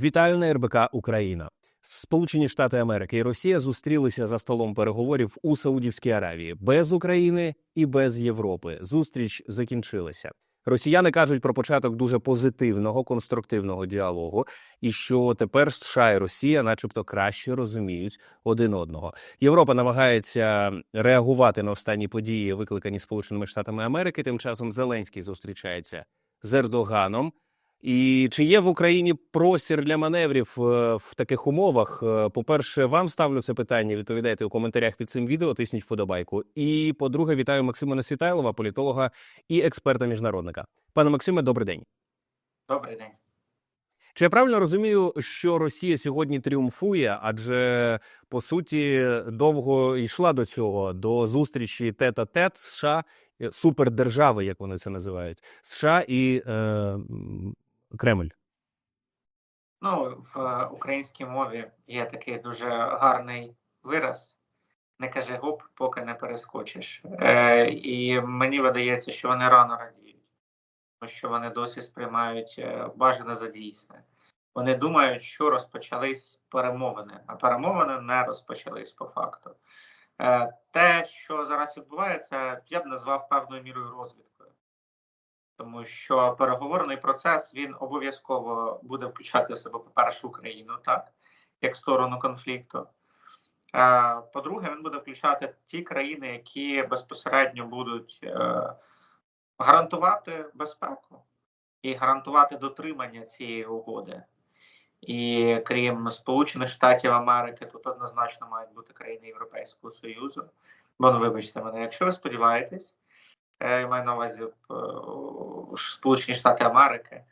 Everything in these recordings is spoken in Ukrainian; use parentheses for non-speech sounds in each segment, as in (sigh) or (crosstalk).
Вітаю на РБК Україна. Сполучені Штати Америки і Росія зустрілися за столом переговорів у Саудівській Аравії без України і без Європи. Зустріч закінчилася. Росіяни кажуть про початок дуже позитивного конструктивного діалогу, і що тепер США і Росія, начебто, краще розуміють один одного. Європа намагається реагувати на останні події, викликані Сполученими Штатами Америки. Тим часом Зеленський зустрічається з Ердоганом. І чи є в Україні простір для маневрів е, в таких умовах? Е, По-перше, вам ставлю це питання. Відповідайте у коментарях під цим відео, тисніть вподобайку. І по-друге, вітаю Максима Несвітайлова, політолога і експерта міжнародника. Пане Максиме, добрий день. Добрий день. Чи я правильно розумію, що Росія сьогодні тріумфує? Адже по суті довго йшла до цього до зустрічі тет-а-тет США е, супердержави, як вони це називають, США і е, Кремль. Ну, в е, українській мові є такий дуже гарний вираз. Не кажи гоп, поки не перескочиш. Е, і мені видається, що вони рано радіють, тому що вони досі сприймають е, бажане за дійсне. Вони думають, що розпочались перемовини, а перемовини не розпочались по факту. Е, те, що зараз відбувається, я б назвав певною мірою розвідкою. Тому що переговорний процес він обов'язково буде включати в себе, по-перше, Україну, так, як сторону конфлікту. Е, По-друге, він буде включати ті країни, які безпосередньо будуть е, гарантувати безпеку і гарантувати дотримання цієї угоди. І крім Сполучених Штатів Америки, тут однозначно мають бути країни Європейського Союзу. Бо ну, вибачте мене, якщо ви сподіваєтесь, я маю на увазі е, Сполучені Штати Америки,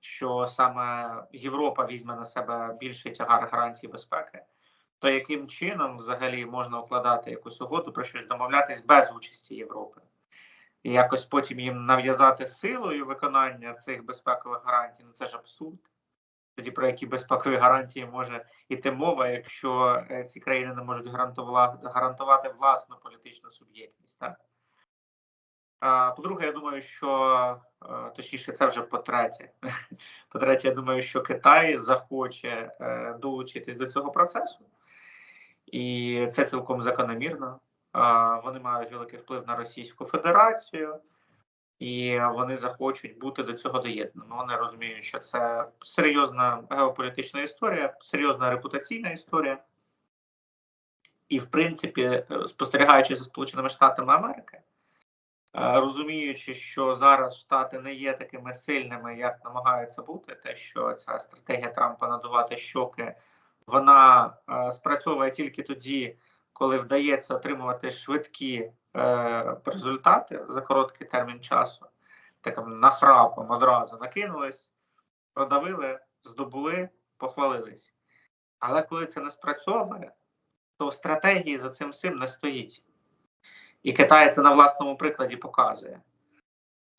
що саме Європа візьме на себе більший тягар гарантій безпеки, то яким чином взагалі можна укладати якусь угоду про щось домовлятись без участі Європи? І якось потім їм нав'язати силою виконання цих безпекових гарантій, ну це ж абсурд. Тоді про які безпекові гарантії може йти мова, якщо е, ці країни не можуть гарантувати власну політичну суб'єктність, так? По-друге, я думаю, що е, точніше, це вже по-третє. (laughs) По-третє, я думаю, що Китай захоче е, долучитись до цього процесу, і це цілком закономірно. Вони мають великий вплив на Російську Федерацію, і вони захочуть бути до цього доєднаними. Вони розуміють, що це серйозна геополітична історія, серйозна репутаційна історія. І, в принципі, е, спостерігаючи за Сполученими Штатами Америки, розуміючи, що зараз Штати не є такими сильними, як намагаються бути, те, що ця стратегія Трампа надувати щоки, вона е, спрацьовує тільки тоді, коли вдається отримувати швидкі е, результати за короткий термін часу, таким нахрапом одразу накинулись, продавили, здобули, похвалились. Але коли це не спрацьовує, то стратегії за цим всім не стоїть. І Китай це на власному прикладі показує.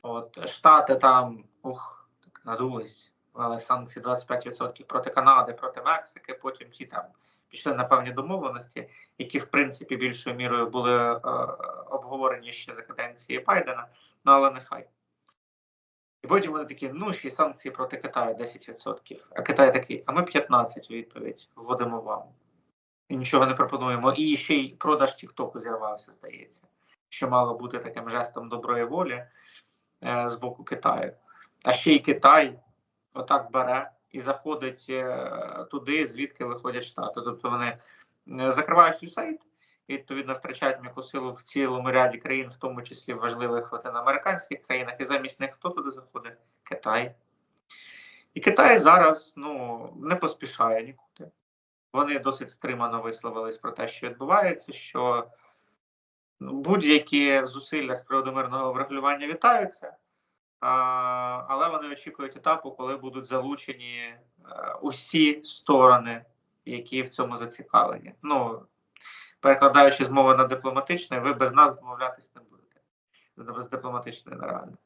От Штати там ух, так надулись, ввели санкції 25% проти Канади, проти Мексики, потім ті там пішли на певні домовленості, які в принципі більшою мірою були е, обговорені ще за каденції Байдена, ну але нехай. І потім вони такі, ну ще й санкції проти Китаю 10%. А Китай такий, а ми 15 у відповідь вводимо вам. Нічого не пропонуємо. І ще й продаж Тіктоку зірвався, здається, що мало бути таким жестом доброї волі е, з боку Китаю. А ще й Китай отак бере і заходить е, туди, звідки виходять штати. Тобто вони е, закривають USAID, і відповідно втрачають м'яку силу в цілому ряді країн, в тому числі в важливих латиноамериканських країнах, і замість них хто туди заходить? Китай. І Китай зараз ну, не поспішає нікуди. Вони досить стримано висловились про те, що відбувається, що ну, будь-які зусилля з приводу мирного врегулювання вітаються. Але вони очікують етапу, коли будуть залучені е, усі сторони, які в цьому зацікавлені. Ну, перекладаючи з мови на дипломатичне, ви без нас домовлятись не будете. З дипломатичної нереально.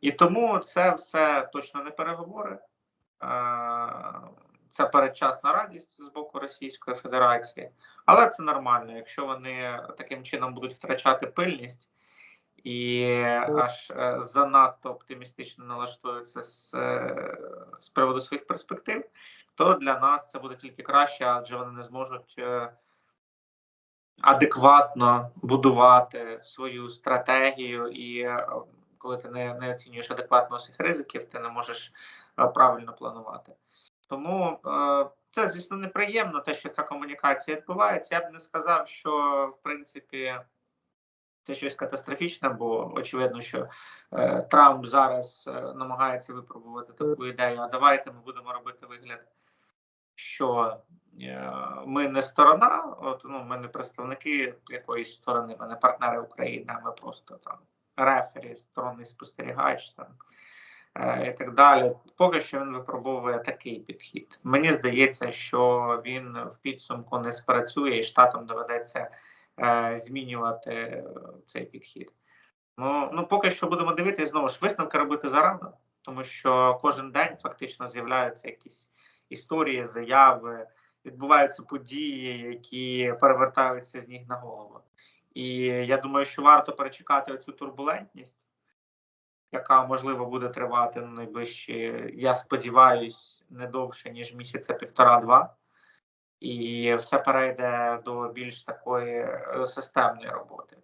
І тому це все точно не переговори. Це передчасна радість з боку Російської Федерації, але це нормально, якщо вони таким чином будуть втрачати пильність і аж е, занадто оптимістично налаштуються з, е, з приводу своїх перспектив, то для нас це буде тільки краще, адже вони не зможуть е, адекватно будувати свою стратегію, і коли ти не, не оцінюєш адекватно всіх ризиків, ти не можеш правильно планувати. Тому е, це, звісно, неприємно, те, що ця комунікація відбувається. Я б не сказав, що в принципі це щось катастрофічне, бо очевидно, що е, Трамп зараз е, намагається випробувати таку ідею. А давайте ми будемо робити вигляд, що ми не сторона, от ну ми не представники якоїсь сторони, ми не партнери України, а ми просто там рефері, сторонний спостерігач там. Е, І так далі, поки що він випробовує такий підхід. Мені здається, що він в підсумку не спрацює, і штатам доведеться е, змінювати е, цей підхід. Ну, ну поки що будемо дивитися знову ж висновки робити зарано, тому що кожен день фактично з'являються якісь історії, заяви, відбуваються події, які перевертаються з ніг на голову. І я думаю, що варто перечекати оцю турбулентність, яка можливо буде тривати ну, найближчі, я сподіваюсь, не довше ніж місяця півтора-два і все перейде до більш такої е, системної роботи.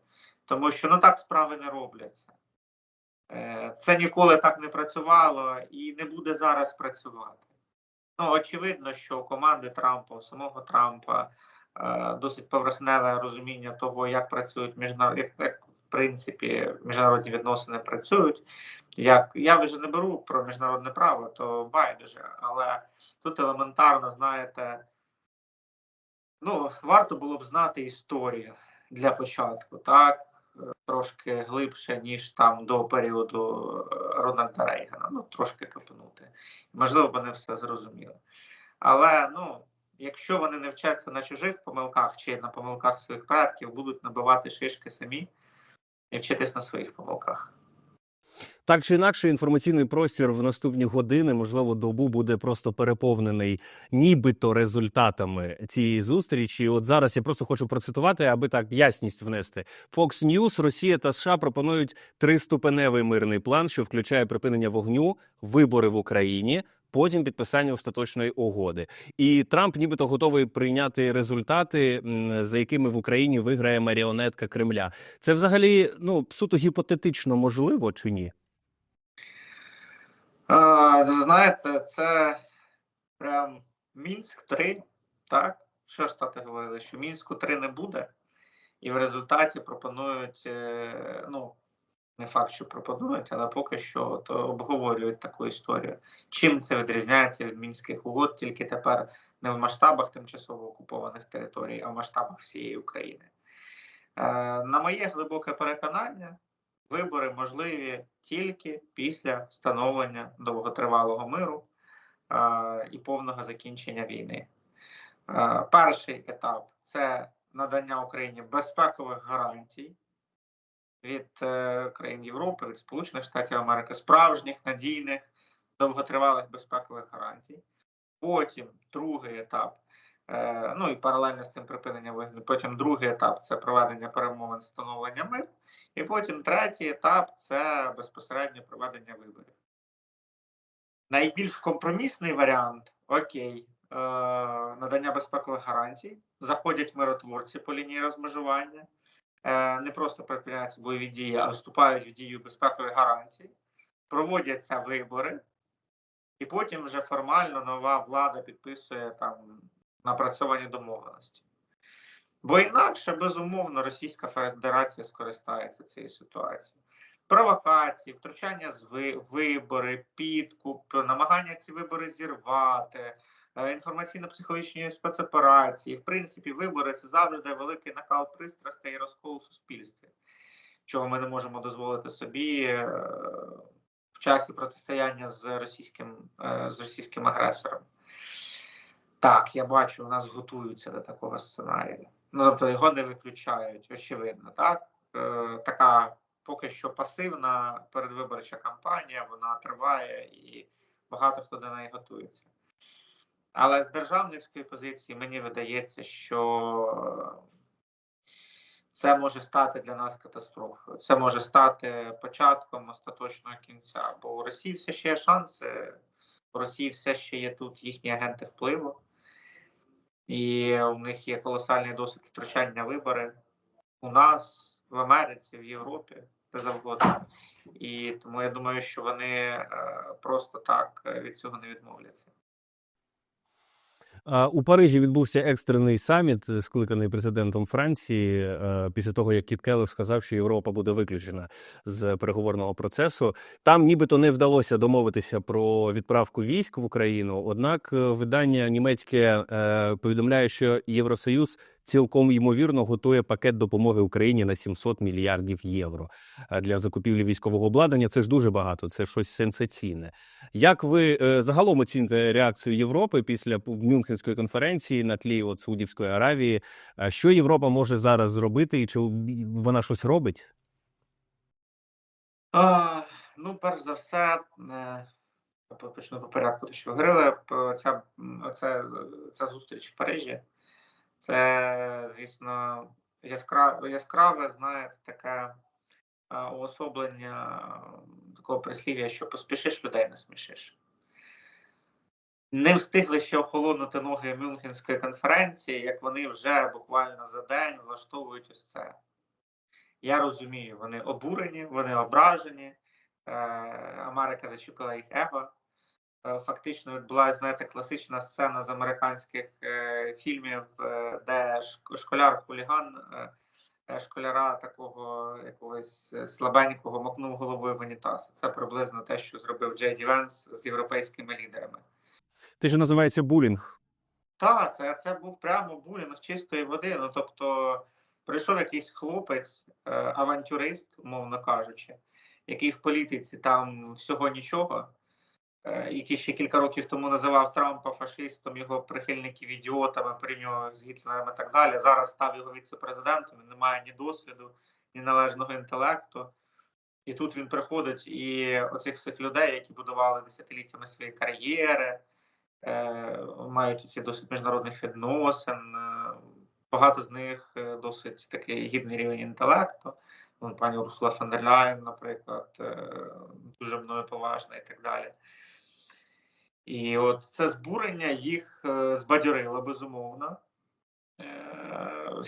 Тому що ну так справи не робляться. Е, Це ніколи так не працювало і не буде зараз працювати. Ну, очевидно, що у команди Трампа, у самого Трампа е, досить поверхневе розуміння того, як працюють міжнародні, принципі міжнародні відносини працюють. Як я вже не беру про міжнародне право, то байдуже, але тут елементарно, знаєте, Ну, варто було б знати історію для початку, так Е, трошки глибше, ніж там до періоду е, Рональда Рейгана. Ну, трошки копнути. Можливо, вони все зрозуміли. Але ну, якщо вони не вчаться на чужих помилках чи на помилках своїх предків, будуть набивати шишки самі і вчитись на своїх помилках. Так чи інакше, інформаційний простір в наступні години, можливо, добу буде просто переповнений нібито результатами цієї зустрічі. От зараз я просто хочу процитувати, аби так ясність внести. Fox News, Росія та США пропонують триступеневий мирний план, що включає припинення вогню, вибори в Україні. Потім підписання остаточної угоди, і Трамп, нібито готовий прийняти результати, за якими в Україні виграє маріонетка Кремля. Це взагалі ну суто гіпотетично можливо чи ні? А, знаєте, це прям Мінськ 3, так? Що Штати говорили, що Мінську 3 не буде, і в результаті пропонують, е, ну, не факт, що пропонують, але поки що то обговорюють таку історію. Чим це відрізняється від мінських угод, тільки тепер не в масштабах тимчасово окупованих територій, а в масштабах всієї України. Е, на моє глибоке переконання, вибори можливі тільки після встановлення довготривалого миру е, і повного закінчення війни. Е, перший етап це надання Україні безпекових гарантій від е, країн Європи, від Сполучених Штатів Америки, справжніх надійних довготривалих безпекових гарантій. Потім другий етап. е, Ну і паралельно з тим припинення вогню. Потім другий етап це проведення перемовин встановлення миру. І потім третій етап це безпосередньо проведення виборів. Найбільш компромісний варіант окей, е, надання безпекових гарантій. Заходять миротворці по лінії розмежування, не просто припиняються бойові дії, а вступають в дію безпекові гарантії, проводяться вибори, і потім вже формально нова влада підписує там напрацьовані домовленості. Бо інакше, безумовно, Російська Федерація скористається цією ситуацією. Провокації, втручання з ви- вибори, підкуп, намагання ці вибори зірвати, е, інформаційно-психологічні спецоперації. В принципі, вибори це завжди великий накал пристрастей і розкол у суспільстві, чого ми не можемо дозволити собі е, в часі протистояння з російським, е, з російським агресором. Так, я бачу, у нас готуються до такого сценарію. Ну, тобто його не виключають, очевидно, так? Е, така поки що пасивна передвиборча кампанія, вона триває і багато хто до неї готується. Але з державницької позиції мені видається, що це може стати для нас катастрофою. Це може стати початком остаточного кінця. Бо у Росії все ще є шанси У Росії все ще є тут їхні агенти впливу, і у них є колосальний досвід втручання вибори у нас, в Америці, в Європі, де завгодно. І тому я думаю, що вони е, просто так е, від цього не відмовляться. У Парижі відбувся екстрений саміт, е, скликаний президентом Франції, е, після того як Кіт Келлог сказав, що Європа буде виключена з переговорного процесу. Там нібито не вдалося домовитися про відправку військ в Україну. Однак е, видання німецьке повідомляє, що Євросоюз цілком ймовірно готує пакет допомоги Україні на 700 мільярдів євро для закупівлі військового обладнання. Це ж дуже багато, це щось сенсаційне. Як ви е, загалом оціните реакцію Європи після Мюнхенської конференції на тлі от Саудівської Аравії? А Що Європа може зараз зробити, і чи вона щось робить? А, ну, перш за все, е, почну по порядку, що ви говорили. Ця, ця, ця зустріч в Парижі. Це, звісно, яскраве, яскраве знаєте, таке е, уособлення такого прислів'я, що поспішиш людей не смішиш. Не встигли ще охолонути ноги Мюнхенської конференції, як вони вже буквально за день влаштовують ось це. Я розумію, вони обурені, вони ображені. Е, Америка зачепила їх его. Е, Фактично відбулася, знаєте, класична сцена з американських е, фільмів, е, де школяр-хуліган е, школяра такого якогось слабенького макнув головою в унітаз. Це приблизно те, що зробив Джей Ді Венс з європейськими лідерами. Те, що називається булінг. Так, це, це був прямо булінг чистої води. Ну тобто прийшов якийсь хлопець, е, авантюрист, умовно кажучи, який в політиці там всього нічого, який ще кілька років тому називав Трампа фашистом, його прихильників ідіотами, порівнював з Гітлером і так далі. Зараз став його віце-президентом, він не має ні досвіду, ні належного інтелекту. І тут він приходить, і оцих всіх людей, які будували десятиліттями свої кар'єри, е, мають ці досить міжнародних відносин. е, Багато з них е, досить такий гідний рівень інтелекту. Пані Урсула фон дер Ляєн, наприклад, е, дуже мною поважна і так далі. І от це збурення їх е, збадьорило, безумовно. Е,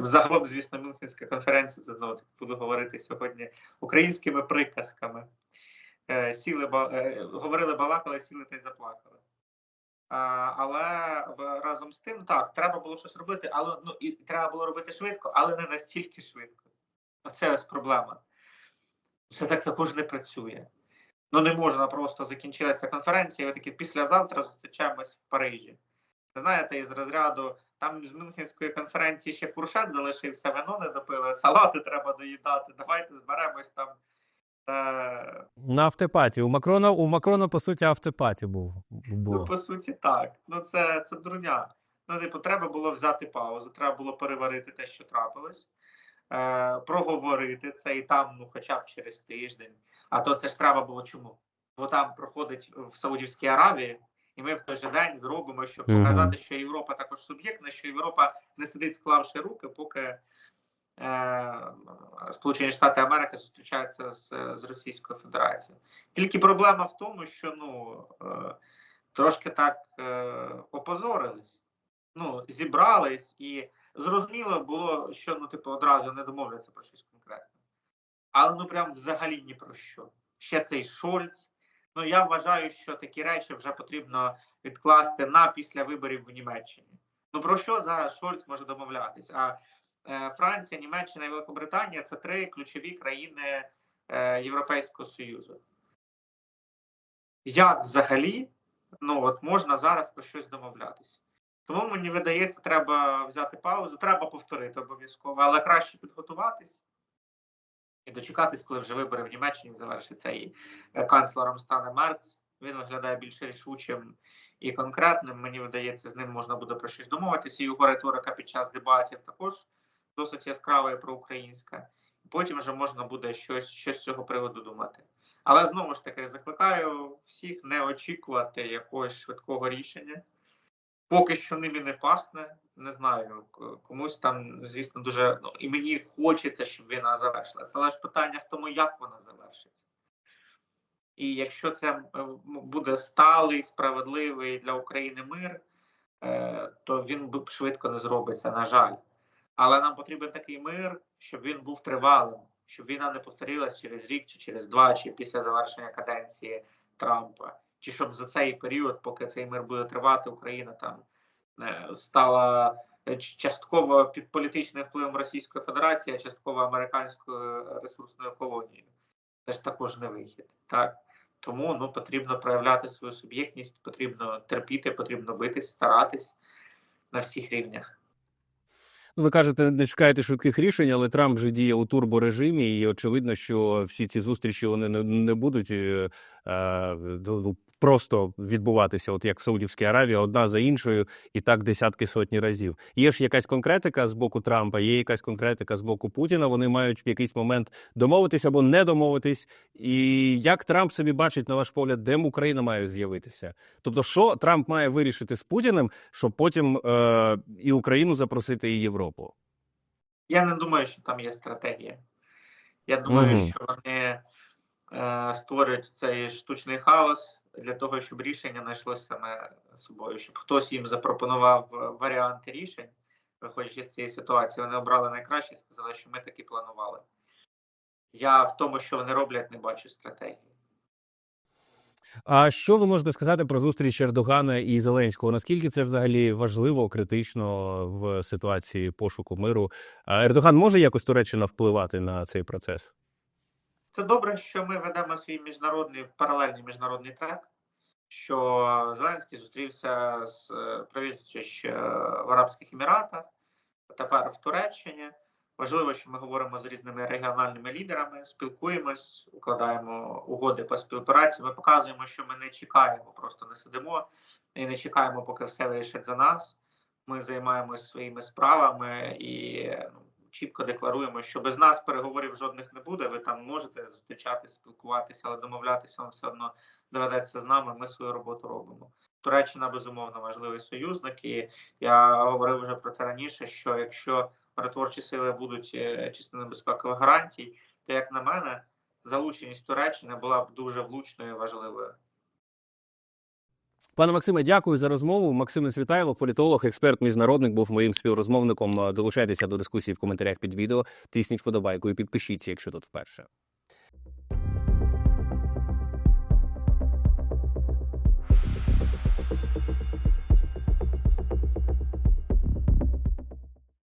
загалом, звісно, Мюнхенська конференція, знову буду говорити сьогодні українськими приказками. Е, Сіли, говорили, балакали, сіли та й заплакали. Але разом з тим, так, треба було щось робити, але ну і треба було робити швидко, але не настільки швидко. Оце ось проблема. Це так також не працює. Ну не можна просто закінчилася конференція, і ви такі післязавтра зустрічаємось в Парижі. Знаєте, із розряду там з Мюнхенської конференції ще фуршет залишився, вино не допили, салати треба доїдати. Давайте зберемось там. Е, На автопаті. У Макрона, у Макрона, по суті, автопаті був. Ну, по суті, так. Ну, це, це дурня. Ну, типу, треба було взяти паузу, треба було переварити те, що трапилось, е, проговорити це і там, ну, хоча б через тиждень. А то це ж треба було чому? Бо там проходить в Саудівській Аравії, і ми в той же день зробимо, щоб показати, що Європа також суб'єктна, що Європа не сидить, склавши руки, поки е, Сполучені Штати Америки зустрічаються з, з Російською Федерацією. Тільки проблема в тому, що ну е, трошки так е, опозорились, ну зібрались, і зрозуміло було, що ну типу одразу не домовляться про щось конкретне. Але ну прям взагалі ні про що. Ще цей Шольц. Ну я вважаю, що такі речі вже потрібно відкласти на після виборів в Німеччині. Ну про що зараз Шольц може домовлятись? А е, Франція, Німеччина і Великобританія це три ключові країни е, Європейського Союзу. Як взагалі ну, от можна зараз про щось домовлятися? Тому мені видається, треба взяти паузу, треба повторити обов'язково, але краще підготуватись і дочекатись, коли вже вибори в Німеччині завершаться і е, канцлером стане Мерц. Він виглядає більш рішучим і конкретним. Мені видається, з ним можна буде про щось домовитися. Його риторика під час дебатів також досить яскрава і проукраїнська. Потім вже можна буде щось, щось з цього приводу думати. Але знову ж таки закликаю всіх не очікувати якогось швидкого рішення. Поки що ним і не пахне. Не знаю, комусь там, звісно, дуже ну, і мені хочеться, щоб війна завершилася. Але ж питання в тому, як вона завершиться. І якщо це буде сталий, справедливий для України мир, е, то він швидко не зробиться, на жаль. Але нам потрібен такий мир, щоб він був тривалим, щоб війна не повторилась через рік, чи через два, чи після завершення каденції Трампа, чи щоб за цей період, поки цей мир буде тривати, Україна там е, стала е, частково під політичним впливом Російської Федерації, а частково американською ресурсною колонією. Це ж також не вихід. Так тому ну потрібно проявляти свою суб'єктність, потрібно терпіти, потрібно битись, старатись на всіх рівнях. Ну, ви кажете, не чекаєте швидких рішень, але Трамп же діє у турборежимі, і очевидно, що всі ці зустрічі вони не, не будуть е, е, ну, просто відбуватися, от як в Саудівській Аравії, одна за іншою, і так десятки сотні разів. Є ж якась конкретика з боку Трампа, є якась конкретика з боку Путіна. Вони мають в якийсь момент домовитись або не домовитись. І як Трамп собі бачить, на ваш погляд, де Україна має з'явитися? Тобто, що Трамп має вирішити з Путіним, щоб потім е, і Україну запросити, і Європу? Я не думаю, що там є стратегія. Я думаю, Мгм. що вони е, створюють цей штучний хаос для того, щоб рішення знайшлося саме собою, щоб хтось їм запропонував е, варіанти рішень, виходячи з цієї ситуації. Вони обрали найкраще і сказали, що ми так і планували. Я в тому, що вони роблять, не бачу стратегії. А що ви можете сказати про зустріч Ердогана і Зеленського? Наскільки це взагалі важливо, критично в ситуації пошуку миру? Ердоган може якось Туреччина впливати на цей процес? Це добре, що ми ведемо свій міжнародний паралельний міжнародний трек. Що Зеленський зустрівся з е, правительством в Арабських Еміратах, тепер в Туреччині. Важливо, що ми говоримо з різними регіональними лідерами, спілкуємось, укладаємо угоди по співпраці. Ми показуємо, що ми не чекаємо, просто не сидимо і не чекаємо, поки все вирішить за нас. Ми займаємось своїми справами і ну, чітко декларуємо, що без нас переговорів жодних не буде. Ви там можете зустрічатися, спілкуватися, але домовлятися вам все одно доведеться з нами. Ми свою роботу робимо. Туреччина безумовно важливий союзник, і я говорив вже про це раніше. Що якщо миротворчі сили будуть е, частиною безпекових гарантій, то як на мене, залученість Туреччини була б дуже влучною і важливою. Пане Максиме, дякую за розмову. Максим Світайло, політолог, експерт, міжнародник, був моїм співрозмовником. Долучайтеся до дискусії в коментарях під відео. Тисніть вподобайку і підпишіться, якщо тут вперше.